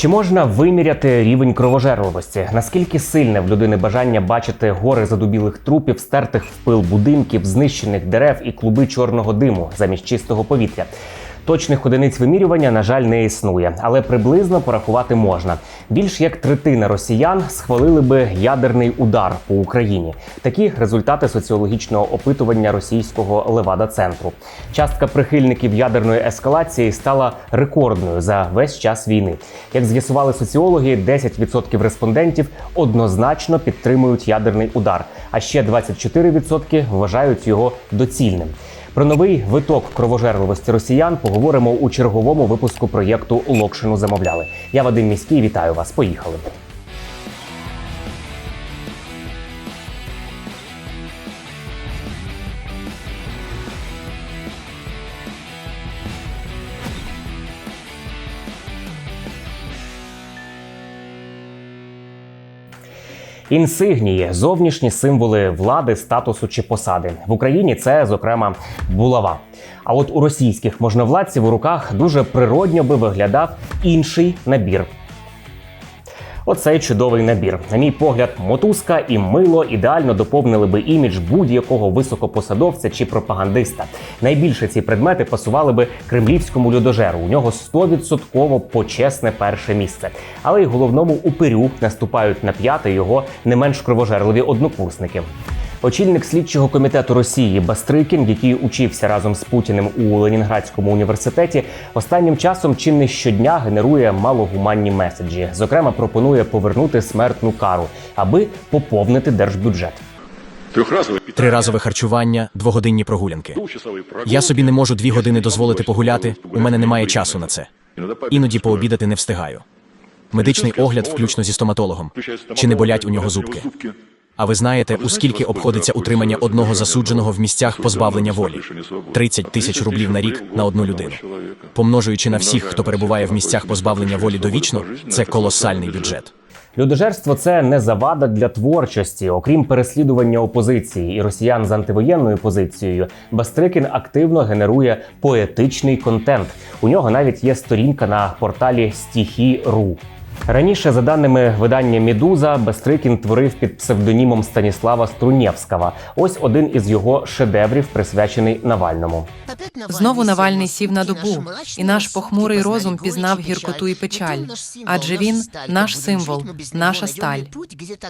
Чи можна виміряти рівень кровожерливості? Наскільки сильне в людини бажання бачити гори задубілих трупів, стертих в пил будинків, знищених дерев і клуби чорного диму замість чистого повітря? Точних одиниць вимірювання, на жаль, не існує, але приблизно порахувати можна. Більш як третина росіян схвалили би ядерний удар по Україні. Такі результати соціологічного опитування російського левада центру. Частка прихильників ядерної ескалації стала рекордною за весь час війни. Як з'ясували соціологи, 10% респондентів однозначно підтримують ядерний удар, а ще 24% вважають його доцільним. Про новий виток кровожерливості росіян поговоримо у черговому випуску проєкту Локшину замовляли. Я Вадим Міський, вітаю вас. Поїхали. Інсигнії зовнішні символи влади, статусу чи посади в Україні. Це зокрема булава. А от у російських можновладців у руках дуже природньо би виглядав інший набір. Оцей чудовий набір. На мій погляд, мотузка і мило ідеально доповнили би імідж будь-якого високопосадовця чи пропагандиста. Найбільше ці предмети пасували би кремлівському людожеру. У нього 100% почесне перше місце. Але й головному упирю наступають на п'яти його не менш кровожерливі однокурсники. Очільник слідчого комітету Росії Бастрикін, який учився разом з Путіним у Ленінградському університеті, останнім часом чи не щодня генерує малогуманні меседжі. Зокрема, пропонує повернути смертну кару, аби поповнити держбюджет. Триразове харчування, двогодинні прогулянки. Я собі не можу дві години дозволити погуляти. У мене немає часу на це. Іноді пообідати не встигаю. Медичний огляд, включно зі стоматологом. Чи не болять у нього зубки? А ви знаєте, у скільки обходиться утримання одного засудженого в місцях позбавлення волі? 30 тисяч рублів на рік на одну людину. Помножуючи на всіх, хто перебуває в місцях позбавлення волі довічно, це колосальний бюджет. Людожерство це не завада для творчості, окрім переслідування опозиції і росіян з антивоєнною позицією. Бастрикін активно генерує поетичний контент. У нього навіть є сторінка на порталі Стіхі.ру. Раніше, за даними видання Медуза, Бастрикін творив під псевдонімом Станіслава Струнєвського. Ось один із його шедеврів, присвячений Навальному. Знову Навальний сів на добу, і наш похмурий розум пізнав гіркоту і печаль. Адже він наш символ, наша сталь.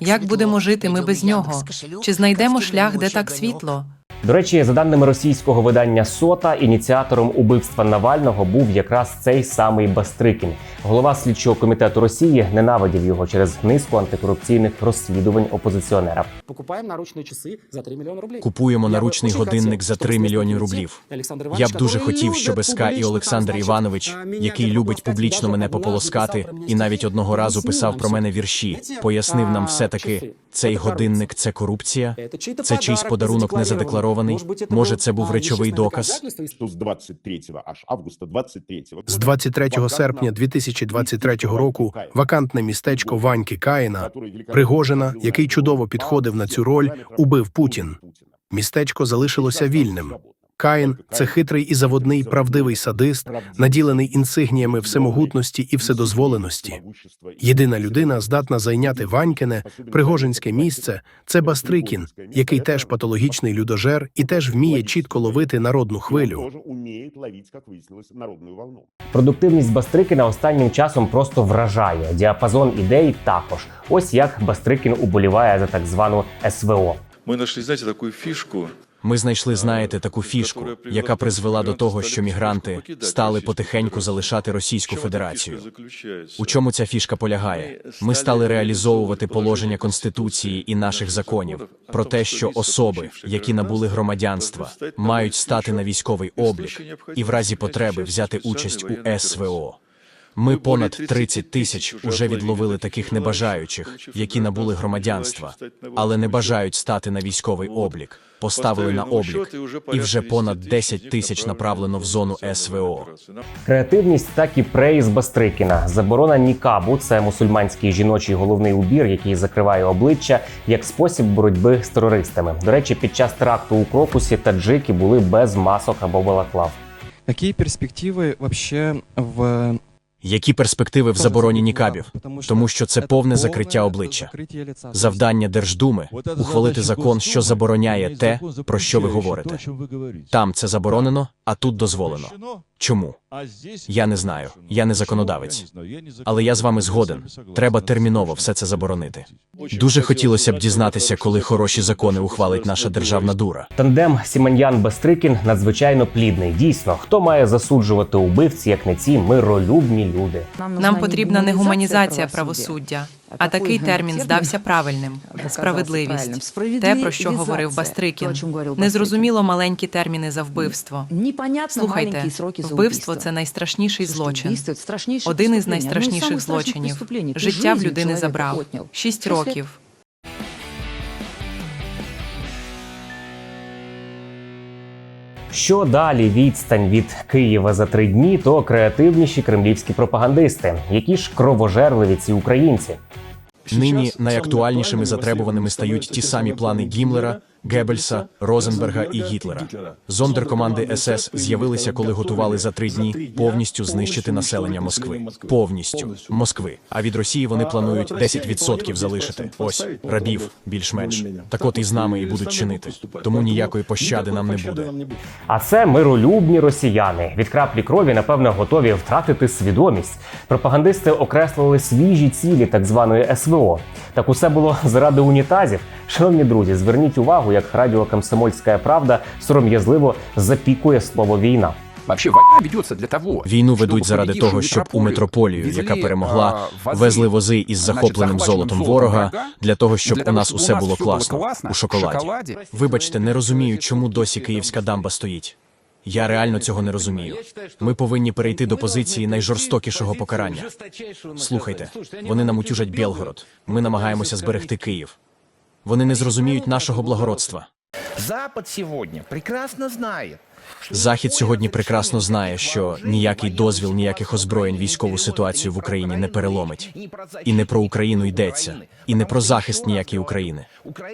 Як будемо жити ми без нього? Чи знайдемо шлях, де так світло? До речі, за даними російського видання Сота, ініціатором убивства Навального був якраз цей самий Бастрикін. Голова слідчого комітету Росії ненавидів його через низку антикорупційних розслідувань опозиціонера. Покупаем наручные часы за 3 миллиона рублей. Купуємо Я бы наручний очень годинник хотел, за чтобы 3 снова мільйони появился рублів. Александр Я Иванович, б дуже который хотів, любит щоб СК і публично Олександр там, Іванович, значить, а, який мене любить так публічно даже мене однажды пополоскати писав про мене і навіть стихи, одного разу пояснив писав нам про все. мене вірші, Знаєте, пояснив нам а, все таки. часи Цей це годинник дарують. це корупція. Это чей-то Це чийсь подарок подарунок не задекларований. Может быть, это Може, был, це був а, речовий вещественное доказ. доказательство, Что с 23 аж августа 23 З 23 серпня 2023 року вакантне містечко Ваньки Каїна Пригожина, який чудово підходив на цю роль, убив Путін. Містечко залишилося вільним. Каїн це хитрий і заводний правдивий садист, наділений інсигніями всемогутності і вседозволеності. Єдина людина, здатна зайняти Ванькине, пригожинське місце, це Бастрикін, який теж патологічний людожер і теж вміє чітко ловити народну хвилю. Продуктивність Бастрикіна останнім часом просто вражає. Діапазон ідей також. Ось як Бастрикін уболіває за так звану СВО. Мы нашли, знаете, такую фишку. Ми знайшли, знаєте, таку фішку, яка призвела до того, що мігранти стали потихеньку залишати Російську Федерацію. У чому ця фішка полягає? Ми стали реалізовувати положення конституції і наших законів про те, що особи, які набули громадянства, мають стати на військовий облік і в разі потреби взяти участь у СВО. Ми понад 30 тисяч уже відловили таких небажаючих, які набули громадянства, але не бажають стати на військовий облік. Поставили на облік, і вже понад 10 тисяч направлено в зону СВО. Креативність так і преїз Бастрикіна. Заборона нікабу це мусульманський жіночий головний убір, який закриває обличчя як спосіб боротьби з терористами. До речі, під час теракту у Крокусі таджики були без масок або балаклав. Какие перспективы вообще в Які перспективи в забороні нікабів? Тому що це повне закриття обличчя. Завдання Держдуми ухвалити закон, що забороняє те, про що ви говорите. Там це заборонено, а тут дозволено. Чому? Я не знаю. Я не законодавець. Але я з вами згоден. Треба терміново все це заборонити. Дуже хотілося б дізнатися, коли хороші закони ухвалить наша державна дура. Тандем Сіманьян Бастрикін надзвичайно плідний. Дійсно, хто має засуджувати убивці, як не ці миролюбні люди. Нам потрібна не гуманізація правосуддя, а такий термін здався правильним справедливість. Те, про що говорив Бастрикін. Незрозуміло маленькі терміни за вбивство. Слухайте, вбивство це найстрашніший злочин. Один із найстрашніших злочинів. Життя в людини забрав. Шість років. Що далі відстань від Києва за три дні, то креативніші кремлівські пропагандисти, які ж кровожерливі ці українці. Нині найактуальнішими затребуваними стають ті самі плани Гімлера, Геббельса, Розенберга і Гітлера. Зондеркоманди СС з'явилися, коли готували за три дні повністю знищити населення Москви. Повністю Москви. А від Росії вони планують 10% залишити. Ось рабів більш-менш. Так от і з нами і будуть чинити. Тому ніякої пощади нам не буде. А це миролюбні росіяни. Від краплі крові, напевно, готові втратити свідомість. Пропагандисти окреслили свіжі цілі так званої СВО. Так усе було заради унітазів. Шановні друзі, зверніть увагу, як радіо Комсомольська правда сором'язливо запікує слово війна. Вообще война ведется для того, Війну ведуть заради того, щоб у метрополію, яка перемогла, везли вози із захопленим золотом ворога, для того, щоб у нас усе було класно у шоколаді. шоколаді. Вибачте, не розумію, чому досі київська дамба стоїть. Я реально цього не розумію. Ми повинні перейти до позиції найжорстокішого покарання. Слухайте, вони нам утюжать Білгород. Ми намагаємося зберегти Київ. Вони не зрозуміють нашого благородства. Запад сегодня прекрасно знает, Захід сьогодні прекрасно знає, що ніякий дозвіл, ніяких озброєнь військову ситуацію в Україні не переломить. І не про Україну йдеться, і не про захист ніякої України.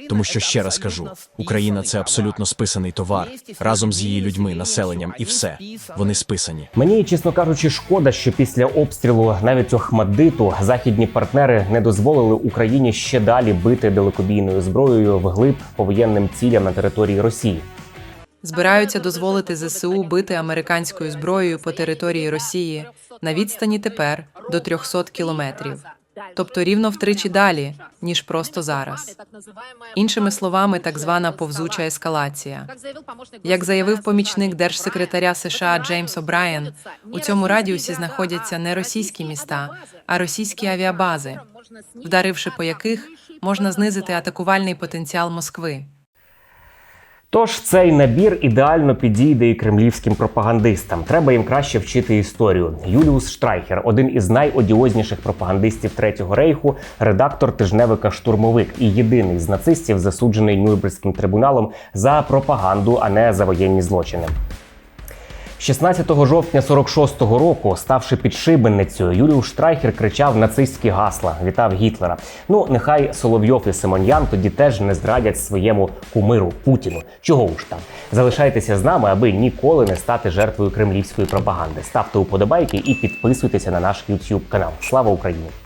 Тому що ще раз кажу: Україна це абсолютно списаний товар разом з її людьми, населенням, і все вони списані. Мені, чесно кажучи, шкода, що після обстрілу навіть Охмаддиту західні партнери не дозволили Україні ще далі бити далекобійною зброєю вглиб по воєнним цілям на території Росії. Збираються дозволити ЗСУ бити американською зброєю по території Росії на відстані тепер до 300 кілометрів, тобто рівно втричі далі, ніж просто зараз. Іншими словами, так звана повзуча ескалація. Як заявив помічник держсекретаря США Джеймс О'Брайен, у цьому радіусі знаходяться не російські міста, а російські авіабази, вдаривши по яких можна знизити атакувальний потенціал Москви. Тож цей набір ідеально підійде і кремлівським пропагандистам. Треба їм краще вчити історію. Юліус Штрайхер, один із найодіозніших пропагандистів Третього рейху, редактор тижневика Штурмовик і єдиний з нацистів, засуджений Нюрнберзьким трибуналом за пропаганду, а не за воєнні злочини. 16 жовтня 46-го року, ставши підшибенницею, Юліус Штрайхер кричав нацистські гасла, вітав Гітлера. Ну, нехай Соловйов і Симоньян тоді теж не зрадять своєму кумиру Путіну. Чого ж там? Залишайтеся з нами, аби ніколи не стати жертвою кремлівської пропаганди. Ставте уподобайки і підписуйтеся на наш YouTube канал. Слава Україні!